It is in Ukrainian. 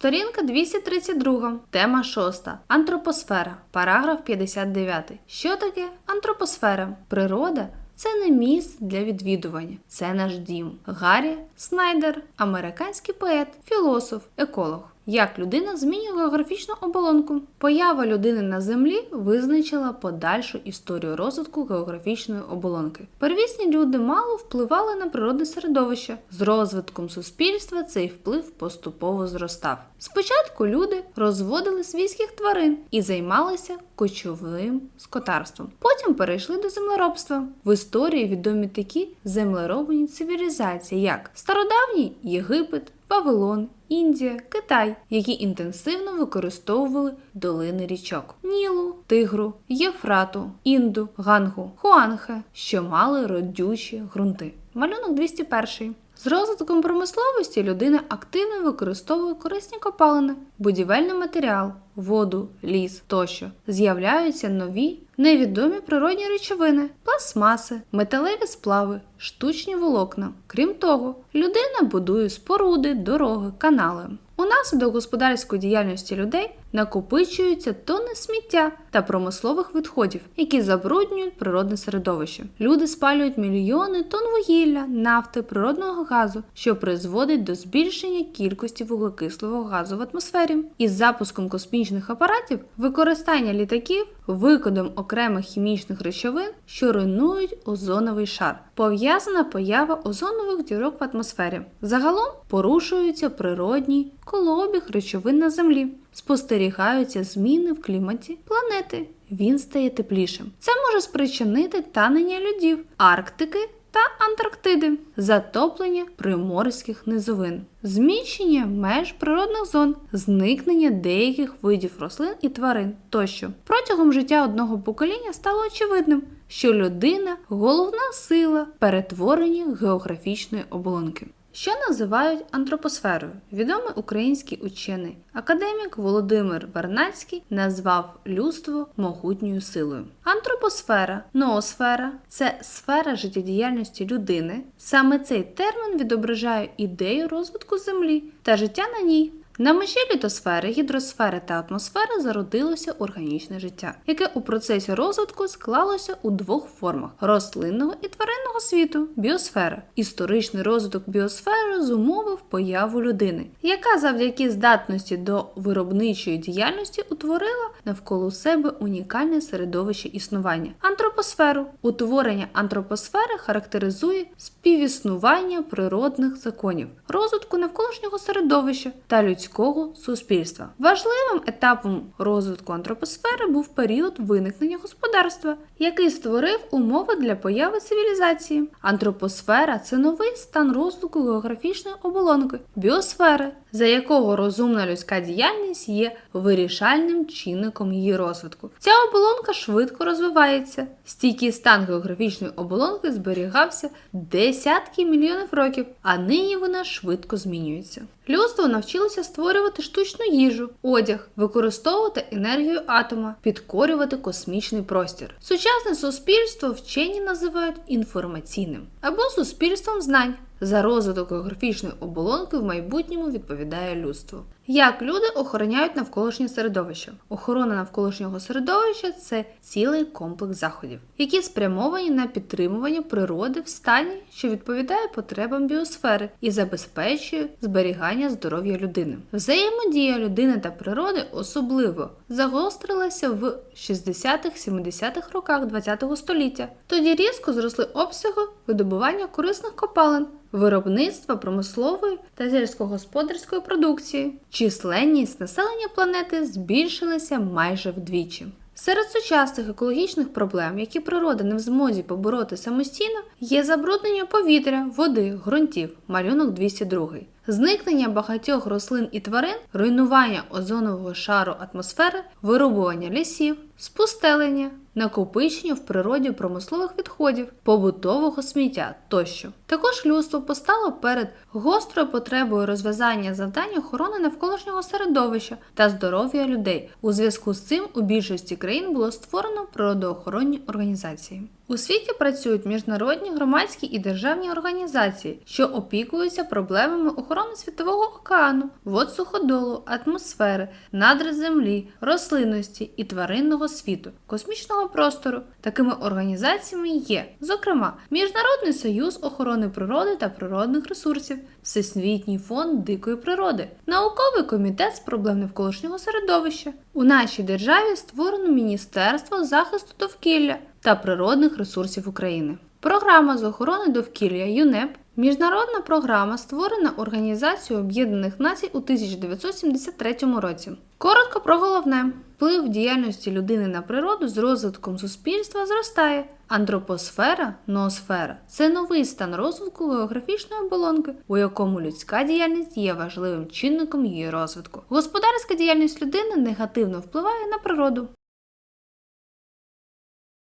Сторінка 232. Тема 6. Антропосфера. Параграф 59. Що таке антропосфера? Природа це не місце для відвідування, це наш дім. Гаррі Снайдер, американський поет, філософ, еколог. Як людина змінює географічну оболонку? Поява людини на землі визначила подальшу історію розвитку географічної оболонки. Первісні люди мало впливали на природне середовище. З розвитком суспільства цей вплив поступово зростав. Спочатку люди розводили свійських тварин і займалися кочовим скотарством. Потім перейшли до землеробства. В історії відомі такі землеробні цивілізації, як стародавній Єгипет, Вавилон, Індія, Китай, які інтенсивно використовували долини річок Нілу, Тигру, Єфрату, Інду, Гангу, Хуанхе, що мали родючі ґрунти. Малюнок 201. З розвитком промисловості людина активно використовує корисні копалини, будівельний матеріал, воду, ліс тощо. З'являються нові невідомі природні речовини, пластмаси, металеві сплави, штучні волокна. Крім того, людина будує споруди, дороги, канали. Унаслідок господарської діяльності людей накопичуються тонни сміття та промислових відходів, які забруднюють природне середовище. Люди спалюють мільйони тонн вугілля, нафти, природного газу, що призводить до збільшення кількості вуглекислого газу в атмосфері. Із запуском космічних апаратів використання літаків, викидом окремих хімічних речовин, що руйнують озоновий шар, пов'язана поява озонових дірок в атмосфері. Загалом порушуються природній колообіг речовин на землі. Спостерігаються зміни в кліматі планети. Він стає теплішим. Це може спричинити танення льодів, Арктики та Антарктиди, затоплення приморських низовин, зміщення меж природних зон, зникнення деяких видів рослин і тварин тощо. Протягом життя одного покоління стало очевидним, що людина головна сила перетворення географічної оболонки. Що називають антропосферою? Відомий український учений, академік Володимир Вернацький назвав людство могутньою силою. Антропосфера, ноосфера це сфера життєдіяльності людини. Саме цей термін відображає ідею розвитку Землі та життя на ній. На межі літосфери, гідросфери та атмосфери зародилося органічне життя, яке у процесі розвитку склалося у двох формах рослинного і тваринного світу біосфера. Історичний розвиток біосфери зумовив появу людини, яка завдяки здатності до виробничої діяльності утворила навколо себе унікальне середовище існування антропосферу. Утворення антропосфери характеризує співіснування природних законів, розвитку навколишнього середовища та людського суспільства. Важливим етапом розвитку антропосфери був період виникнення господарства, який створив умови для появи цивілізації. Антропосфера це новий стан розвитку географічної оболонки, біосфери, за якого розумна людська діяльність є вирішальним чинником її розвитку. Ця оболонка швидко розвивається. Стійкий стан географічної оболонки зберігався десятки мільйонів років, а нині вона швидко змінюється. Людство навчилося створювати штучну їжу, одяг, використовувати енергію атома, підкорювати космічний простір. Сучасне суспільство вчені називають інформаційним або суспільством знань. За розвиток географічної оболонки в майбутньому відповідає людство. Як люди охороняють навколишнє середовище? Охорона навколишнього середовища це цілий комплекс заходів, які спрямовані на підтримування природи в стані, що відповідає потребам біосфери і забезпечує зберігання здоров'я людини. Взаємодія людини та природи особливо загострилася в 60-70-х роках ХХ століття. Тоді різко зросли обсяги видобування корисних копалин виробництва промислової та сільськогосподарської продукції. Численність населення планети збільшилася майже вдвічі. Серед сучасних екологічних проблем, які природа не в змозі побороти самостійно, є забруднення повітря, води, ґрунтів, малюнок 202, зникнення багатьох рослин і тварин, руйнування озонового шару атмосфери, вирубування лісів, спустелення, накопичення в природі промислових відходів, побутового сміття тощо. Також людство постало перед гострою потребою розв'язання завдань охорони навколишнього середовища та здоров'я людей. У зв'язку з цим у більшості країн було створено природоохоронні організації. У світі працюють міжнародні громадські і державні організації, що опікуються проблемами охорони світового океану, вод суходолу, атмосфери, надр землі, рослинності і тваринного світу, космічного простору. Такими організаціями є, зокрема, Міжнародний союз охорони природи та природних ресурсів, Всесвітній фонд дикої природи, науковий комітет з проблем навколишнього середовища. У нашій державі створено Міністерство захисту довкілля та природних ресурсів України. Програма з охорони довкілля ЮНЕП міжнародна програма, створена Організацією Об'єднаних Націй у 1973 році. Коротко про головне: вплив діяльності людини на природу з розвитком суспільства зростає. Антропосфера, ноосфера це новий стан розвитку географічної оболонки, у якому людська діяльність є важливим чинником її розвитку. Господарська діяльність людини негативно впливає на природу.